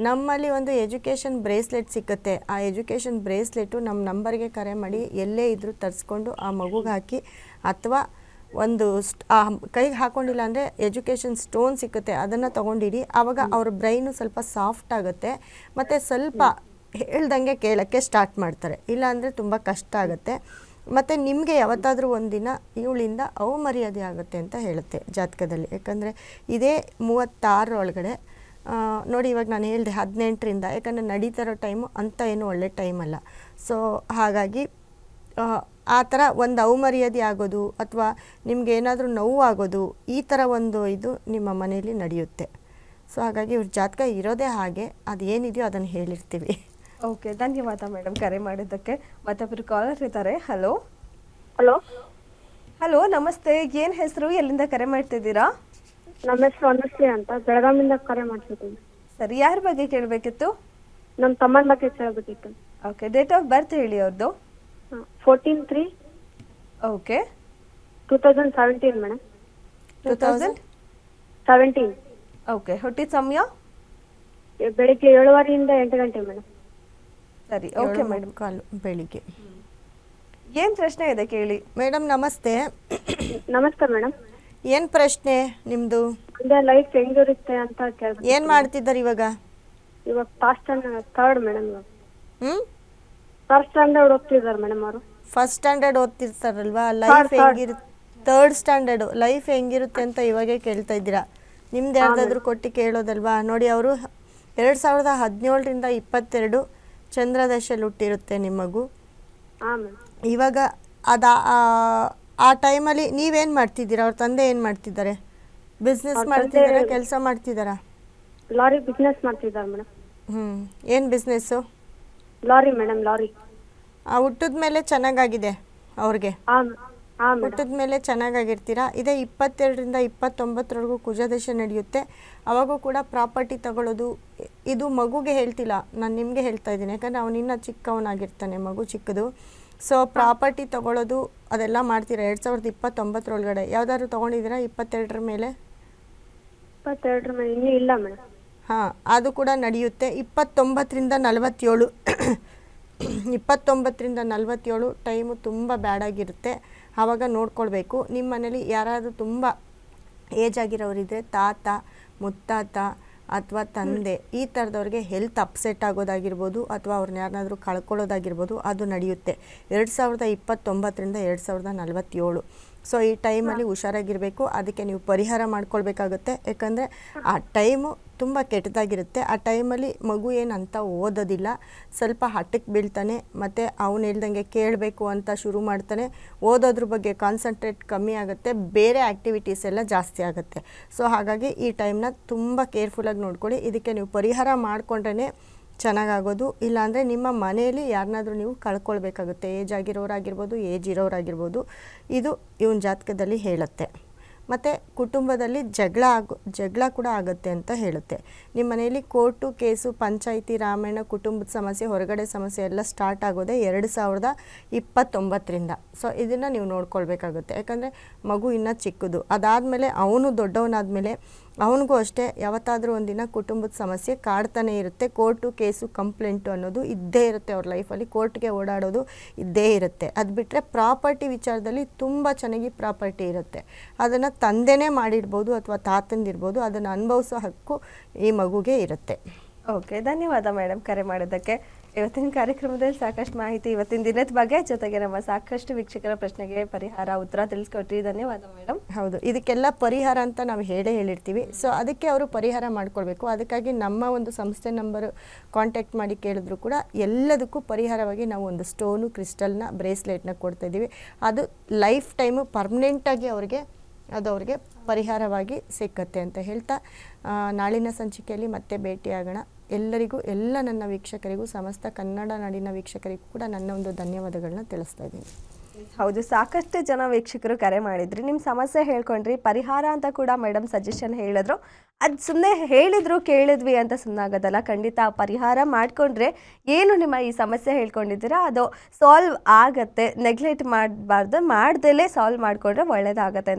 ನಮ್ಮಲ್ಲಿ ಒಂದು education bracelet ಸಿಕ್ಕುತ್ತೆ. ಆ ಎಜುಕೇಷನ್ ಬ್ರೇಸ್ಲೆಟು ನಮ್ಮ ನಂಬರ್ಗೆ ಕರೆ ಮಾಡಿ ಎಲ್ಲೇ ಇದ್ದರೂ ತರಿಸ್ಕೊಂಡು ಆ ಮಗುಗೆ ಹಾಕಿ ಅಥವಾ ಒಂದು ಸ್ಟ್ ಆ ಕೈಗೆ ಹಾಕೊಂಡಿಲ್ಲ ಅಂದರೆ ಎಜುಕೇಷನ್ ಸ್ಟೋನ್ ಸಿಕ್ಕುತ್ತೆ. ಅದನ್ನು ತೊಗೊಂಡಿಡಿ. ಆವಾಗ ಅವ್ರ ಬ್ರೈನು ಸ್ವಲ್ಪ ಸಾಫ್ಟ್ ಆಗುತ್ತೆ. ಮತ್ತು ಸ್ವಲ್ಪ ಹೇಳ್ದಂಗೆ ಕೇಳೋಕ್ಕೆ ಸ್ಟಾರ್ಟ್ ಮಾಡ್ತಾರೆ. ಇಲ್ಲಾಂದರೆ ತುಂಬ ಕಷ್ಟ ಆಗುತ್ತೆ. ಮತ್ತು ನಿಮಗೆ ಯಾವತ್ತಾದರೂ ಒಂದಿನ ಇವಳಿಂದ ಅವಮರ್ಯಾದೆ ಆಗುತ್ತೆ ಅಂತ ಹೇಳುತ್ತೆ ಜಾತಕದಲ್ಲಿ. ಯಾಕಂದರೆ ಇದೇ ಮೂವತ್ತಾರರ ಒಳಗಡೆ ಆ, ನೋಡಿ ಇವಾಗ ನಾನು ಹೇಳಿದೆ ಹದಿನೆಂಟರಿಂದ ಯಾಕಂದರೆ ನಡೀತಾ ಇರೋ ಟೈಮು ಅಂತ ಏನು ಒಳ್ಳೆ ಟೈಮಲ್ಲ ಅಲ್ಲ. ಸೊ ಹಾಗಾಗಿ ಆ, ಆ ಥರ ಒಂದು ಅವಮರ್ಯಾದೆ ಆಗೋದು ಅಥವಾ ನಿಮ್ಗೆ ಏನಾದರೂ ನೋವು ಆಗೋದು ಈ ಥರ ಒಂದು ಇದು ನಿಮ್ಮ ಮನೆಯಲ್ಲಿ ನಡೆಯುತ್ತೆ. ಸೊ ಹಾಗಾಗಿ ಇವ್ರ ಜಾತಕ ಇರೋದೇ ಹಾಗೆ ಅದು ಏನಿದೆಯೋ ಅದನ್ನು ಹೇಳಿರ್ತೀವಿ. ಓಕೆ ಧನ್ಯವಾದ ಮೇಡಮ್ ಕರೆ ಮಾಡಿದ್ದಕ್ಕೆ. ಮತ್ತೊಬ್ಬರು ಕಾಲರ್ ಇದ್ದಾರೆ. ಹಲೋ ಹಲೋ ಹಲೋ ನಮಸ್ತೆ. ಏನು ಹೆಸರು? ಎಲ್ಲಿಂದ ಕರೆ ಮಾಡ್ತಿದ್ದೀರಾ? ನಮ್ಮ ಹೆಸರು ಅನುಶ್ರೀ ಅಂತ ಬೆಳಗಾವಿಯಿಂದ ಕರೆ ಮಾಡ್ತಿದ್ದೀನಿ ಸರಿ ಯಾರ ಬಗ್ಗೆ ಕೇಳಬೇಕಿತ್ತು? ನಮ್ಮ ತಮ್ಮನ ಬಗ್ಗೆ ಕೇಳಬೇಕಿತ್ತು. ಓಕೆ ಡೇಟ್ ಆಫ್ ಬರ್ತ್ ಹೇಳಿ ಅವ್ರದ್ದು fourteen three okay two thousand seventeen madam two thousand seventeen okay ಹುಟ್ಟಿದ ಸಮಯ? ಬೆಳಿಗ್ಗೆ ಏಳುವರೆಯಿಂದ ಎಂಟು ಗಂಟೆ ಮೇಡಮ್ ಸರಿ ಓಕೆ ಮೇಡಮ್ ಕಾಲು ಬೆಳಿಗ್ಗೆ. ಏನು ಪ್ರಶ್ನೆ ಇದೆ ಕೇಳಿ? ಮೇಡಮ್ ನಮಸ್ತೆ. ನಮಸ್ತೆ ಮೇಡಮ್ ಏನು ಪ್ರಶ್ನೆ ನಿಮ್ದು? ಮುಂದೆ ಲೈಫ್ ಹೆಂಗಿರುತ್ತೆ ಅಂತ ಕೇಳ್ಬೇಕು. ಏನ್ ಮಾಡ್ತಿದ್ದಾರೆ ಇವಾಗ? ಇವಾಗ first standard third madam hmm? First standard ಓದ್ತಿದ್ದಾರೆ madam ಅವರು. ಫಸ್ಟ್ ಸ್ಟ್ಯಾಂಡರ್ಡ್ ಓದ್ತಿರ್ತಾರಲ್ವಾ? ಲೈಫ್ ಹೆಂಗಿರುತ್ತೆ? ತರ್ಡ್ ಸ್ಟ್ಯಾಂಡರ್ಡ್ ಲೈಫ್ ಹೆಂಗಿರುತ್ತೆ ಅಂತ ಇವಾಗೇ ಕೇಳ್ತಾ ಇದ್ದೀರಾ? ನಿಮ್ದು ಯಾರ್ದಾದ್ರೂ ಕೊಟ್ಟು ಕೇಳೋದಲ್ವಾ? ನೋಡಿ ಅವರು ಎರಡು ಸಾವಿರದ ಹದಿನೇಳರಿಂದ ಇಪ್ಪತ್ತೆರಡು ಚಂದ್ರದಶಲ್ಲಿ ಹುಟ್ಟಿರುತ್ತೆ ನಿಮ್ಮ ಮಗು ಹಾಂ ಮೇಡಮ್ ಇವಾಗ ಅದ ಆ ಟೈಮಲ್ಲಿ ನೀವೇನು ಮಾಡ್ತಿದ್ದೀರಾ? ಅವ್ರ ತಂದೆ ಏನು ಮಾಡ್ತಿದ್ದಾರೆ? ಬಿಸ್ನೆಸ್ ಮಾಡ್ತಿದ್ದಾರಾ ಕೆಲಸ ಮಾಡ್ತಿದ್ದಾರಾ ಲಾರಿ ಬಿಸ್ನೆಸ್ ಮಾಡ್ತಿದ್ದಾರೆ ಮೇಡಮ್. ಹ್ಞೂ ಏನು ಬಿಸ್ನೆಸ್ಸು ಲಾರಿ ಮೇಡಮ್ ಲಾರಿ. ಆ ಹುಟ್ಟಿದ ಮೇಲೆ ಚೆನ್ನಾಗಾಗಿದೆ ಅವ್ರಿಗೆ? ಹಾಂ ಹಾಂ ಮೇಡಮ್. ಹುಟ್ಟಿದ ಮೇಲೆ ಚೆನ್ನಾಗಾಗಿರ್ತೀರಾ? ಇದೇ ಇಪ್ಪತ್ತೆರಡರಿಂದ ಇಪ್ಪತ್ತೊಂಬತ್ತರವರೆಗೂ ಕುಜದಶ ನಡೆಯುತ್ತೆ. ಅವಾಗೂ ಕೂಡ ಪ್ರಾಪರ್ಟಿ ತಗೊಳ್ಳೋದು ಇದು ಮಗುಗೆ ಹೇಳ್ತಿಲ್ಲ. ನಾನು ನಿಮಗೆ ಹೇಳ್ತಾ ಇದ್ದೀನಿ. ಯಾಕಂದರೆ ಅವನಿನ್ನ ಚಿಕ್ಕವನಾಗಿರ್ತಾನೆ ಮಗು ಚಿಕ್ಕದು. ಸೊ ಪ್ರಾಪರ್ಟಿ ತಗೊಳ್ಳೋದು ಅದೆಲ್ಲ ಮಾಡ್ತೀರಾ? ಎರಡು ಸಾವಿರದ ಇಪ್ಪತ್ತೊಂಬತ್ತರೊಳಗಡೆ. ಯಾವ್ದಾದ್ರು ತೊಗೊಂಡಿದ್ದೀರಾ? ಇಪ್ಪತ್ತೆರಡರ ಮೇಲೆ? ಇಪ್ಪತ್ತೆರಡರ ಮೇಲೆ ಇನ್ನೂ ಇಲ್ಲ ಮೇಡಮ್. ಹಾಂ ಅದು ಕೂಡ ನಡೆಯುತ್ತೆ. ಇಪ್ಪತ್ತೊಂಬತ್ತರಿಂದ ನಲವತ್ತೇಳು. ಇಪ್ಪತ್ತೊಂಬತ್ತರಿಂದ ನಲವತ್ತೇಳು ಟೈಮು ತುಂಬ ಬ್ಯಾಡಾಗಿರುತ್ತೆ. ಆವಾಗ ನೋಡ್ಕೊಳ್ಬೇಕು. ನಿಮ್ಮ ಮನೇಲಿ ಯಾರಾದರೂ ತುಂಬ ಏಜ್ ಆಗಿರೋರಿದ್ರೆ ತಾತ ಮುತ್ತಾತ ಅಥವಾ ತಂದೆ, ಈ ಥರದವ್ರಿಗೆ ಹೆಲ್ತ್ ಅಪ್ಸೆಟ್ ಆಗೋದಾಗಿರ್ಬೋದು ಅಥವಾ ಅವ್ರನ್ನ ಯಾರನ್ನಾದರೂ ಕಳ್ಕೊಳ್ಳೋದಾಗಿರ್ಬೋದು ಅದು ನಡೆಯುತ್ತೆ. ಎರಡು ಸಾವಿರದ ಇಪ್ಪತ್ತೊಂಬತ್ತರಿಂದ ಎರಡು ಸಾವಿರದ ನಲವತ್ತೇಳು. ಸೊ ಈ ಟೈಮಲ್ಲಿ ಹುಷಾರಾಗಿರಬೇಕು. ಅದಕ್ಕೆ ನೀವು ಪರಿಹಾರ ಮಾಡ್ಕೊಳ್ಬೇಕಾಗುತ್ತೆ. ಯಾಕಂದರೆ ಆ ಟೈಮು ತುಂಬ ಕೆಟ್ಟದಾಗಿರುತ್ತೆ. ಆ ಟೈಮಲ್ಲಿ ಮಗು ಏನು ಅಂತ ಓದೋದಿಲ್ಲ. ಸ್ವಲ್ಪ ಹಠಕ್ಕೆ ಬೀಳ್ತಾನೆ. ಮತ್ತು ಅವನು ಹೇಳ್ದಂಗೆ ಕೇಳಬೇಕು ಅಂತ ಶುರು ಮಾಡ್ತಾನೆ. ಓದೋದ್ರ ಬಗ್ಗೆ ಕಾನ್ಸಂಟ್ರೇಟ್ ಕಮ್ಮಿ ಆಗುತ್ತೆ. ಬೇರೆ ಆ್ಯಕ್ಟಿವಿಟೀಸ್ ಎಲ್ಲ ಜಾಸ್ತಿ ಆಗುತ್ತೆ. ಸೊ ಹಾಗಾಗಿ ಈ ಟೈಮ್ನ ತುಂಬ ಕೇರ್ಫುಲ್ಲಾಗಿ ನೋಡ್ಕೊಳ್ಳಿ. ಇದಕ್ಕೆ ನೀವು ಪರಿಹಾರ ಮಾಡಿಕೊಂಡ್ರೆ ಚೆನ್ನಾಗಾಗೋದು, ಇಲ್ಲಾಂದರೆ ನಿಮ್ಮ ಮನೆಯಲ್ಲಿ ಯಾರನ್ನಾದರೂ ನೀವು ಕಳ್ಕೊಳ್ಬೇಕಾಗುತ್ತೆ. Age ಆಗಿರೋರಾಗಿರ್ಬೋದು, age ಇರೋರಾಗಿರ್ಬೋದು. ಇದು ಇವನ ಜಾತಕದಲ್ಲಿ ಹೇಳುತ್ತೆ. ಮತ್ತು ಕುಟುಂಬದಲ್ಲಿ ಜಗಳ ಆಗೋ, ಜಗಳ ಕೂಡ ಆಗುತ್ತೆ ಅಂತ ಹೇಳುತ್ತೆ. ನಿಮ್ಮ ಮನೆಯಲ್ಲಿ ಕೋರ್ಟು ಕೇಸು, ಪಂಚಾಯಿತಿ, ರಾಮಾಯಣ, ಕುಟುಂಬದ ಸಮಸ್ಯೆ, ಹೊರಗಡೆ ಸಮಸ್ಯೆ ಎಲ್ಲ ಸ್ಟಾರ್ಟ್ ಆಗೋದೇ ಎರಡು ಸಾವಿರದ ಇಪ್ಪತ್ತೊಂಬತ್ತರಿಂದ. ಸೊ ಇದನ್ನು ನೀವು ನೋಡ್ಕೊಳ್ಬೇಕಾಗುತ್ತೆ. ಯಾಕಂದರೆ ಮಗು ಇನ್ನೂ ಚಿಕ್ಕದು. ಅದಾದಮೇಲೆ ಅವನು ದೊಡ್ಡವನಾದಮೇಲೆ ಅವನಿಗೂ ಅಷ್ಟೇ ಯಾವತ್ತಾದರೂ ಒಂದಿನ ಕುಟುಂಬದ ಸಮಸ್ಯೆ ಕಾಡ್ತಾನೆ ಇರುತ್ತೆ. ಕೋರ್ಟು ಕೇಸು ಕಂಪ್ಲೇಂಟು ಅನ್ನೋದು ಇದ್ದೇ ಇರುತ್ತೆ ಅವ್ರ ಲೈಫಲ್ಲಿ ಕೋರ್ಟ್ಗೆ ಓಡಾಡೋದು ಇದ್ದೇ ಇರುತ್ತೆ. ಅದು ಬಿಟ್ಟರೆ ಪ್ರಾಪರ್ಟಿ ವಿಚಾರದಲ್ಲಿ ತುಂಬ ಚೆನ್ನಾಗಿ ಪ್ರಾಪರ್ಟಿ ಇರುತ್ತೆ. ಅದನ್ನು ತಂದೆನೇ ಮಾಡಿರ್ಬೋದು ಅಥವಾ ತಾತಂದಿರ್ಬೋದು ಅದನ್ನು ಅನುಭವಿಸೋ ಹಕ್ಕು ಈ ಮಗುಗೆ ಇರುತ್ತೆ. ಓಕೆ ಧನ್ಯವಾದ ಮೇಡಮ್ ಕರೆ ಮಾಡಿದ್ದಕ್ಕೆ. ಇವತ್ತಿನ ಕಾರ್ಯಕ್ರಮದಲ್ಲಿ ಸಾಕಷ್ಟು ಮಾಹಿತಿ ಇವತ್ತಿನ ದಿನದ ಬಗ್ಗೆ. ಜೊತೆಗೆ ನಮ್ಮ ಸಾಕಷ್ಟು ವೀಕ್ಷಕರ ಪ್ರಶ್ನೆಗೆ ಪರಿಹಾರ, ಉತ್ತರ ತಿಳಿಸ್ಕೊಟ್ರಿ. ಧನ್ಯವಾದ ಮೇಡಮ್ ಹೌದು, ಇದಕ್ಕೆಲ್ಲ ಪರಿಹಾರ ಅಂತ ನಾವು ಹೇಳೇ ಹೇಳಿರ್ತೀವಿ. ಸೊ ಅದಕ್ಕೆ ಅವರು ಪರಿಹಾರ ಮಾಡ್ಕೊಳ್ಬೇಕು. ಅದಕ್ಕಾಗಿ ನಮ್ಮ ಒಂದು ಸಂಸ್ಥೆ ನಂಬರ್ ಕಾಂಟ್ಯಾಕ್ಟ್ ಮಾಡಿ ಕೇಳಿದ್ರು ಕೂಡ ಎಲ್ಲದಕ್ಕೂ ಪರಿಹಾರವಾಗಿ ನಾವು ಒಂದು ಸ್ಟೋನು ಕ್ರಿಸ್ಟಲ್ನ ಬ್ರೇಸ್ಲೆಟ್ನ ಕೊಡ್ತಾ ಇದ್ದೀವಿ. ಅದು ಲೈಫ್ ಟೈಮು ಪರ್ಮನೆಂಟಾಗಿ ಅವ್ರಿಗೆ, ಅದು ಅವ್ರಿಗೆ ಪರಿಹಾರವಾಗಿ ಸಿಕ್ಕತ್ತೆ ಅಂತ ಹೇಳ್ತಾ ನಾಳಿನ ಸಂಚಿಕೆಯಲ್ಲಿ ಮತ್ತೆ ಭೇಟಿಯಾಗೋಣ. ಎಲ್ಲರಿಗೂ, ಎಲ್ಲ ನನ್ನ ವೀಕ್ಷಕರಿಗೂ, ಸಮಸ್ತ ಕನ್ನಡ ನಾಡಿನ ವೀಕ್ಷಕರಿಗೂ ಕೂಡ ನನ್ನ ಒಂದು ಧನ್ಯವಾದಗಳನ್ನ ತಿಳಿಸ್ತಾ ಇದ್ದೀನಿ. ಹೌದು, ಸಾಕಷ್ಟು ಜನ ವೀಕ್ಷಕರು ಕರೆ ಮಾಡಿದ್ರಿ. ನಿಮ್ಮ ಸಮಸ್ಯೆ ಹೇಳ್ಕೊಂಡ್ರಿ, ಪರಿಹಾರ ಅಂತ ಕೂಡ ಮೇಡಮ್ ಸಜೆಷನ್ ಹೇಳಿದ್ರು. ಅದು ಸುಮ್ಮನೆ ಹೇಳಿದ್ರು, ಕೇಳಿದ್ವಿ ಅಂತ ಸುಮ್ಮನಾಗೋದಲ್ಲ ಖಂಡಿತ ಆ ಪರಿಹಾರ ಮಾಡಿಕೊಂಡ್ರೆ ಏನು ನಿಮ್ಮ ಈ ಸಮಸ್ಯೆ ಹೇಳ್ಕೊಂಡಿದ್ದೀರಾ? ಅದು ಸಾಲ್ವ್ ಆಗತ್ತೆ. ನೆಗ್ಲೆಕ್ಟ್ ಮಾಡಬಾರ್ದು, ಮಾಡ್ದಲೇ ಸಾಲ್ವ್ ಮಾಡಿಕೊಂಡ್ರೆ ಒಳ್ಳೇದಾಗತ್ತೆ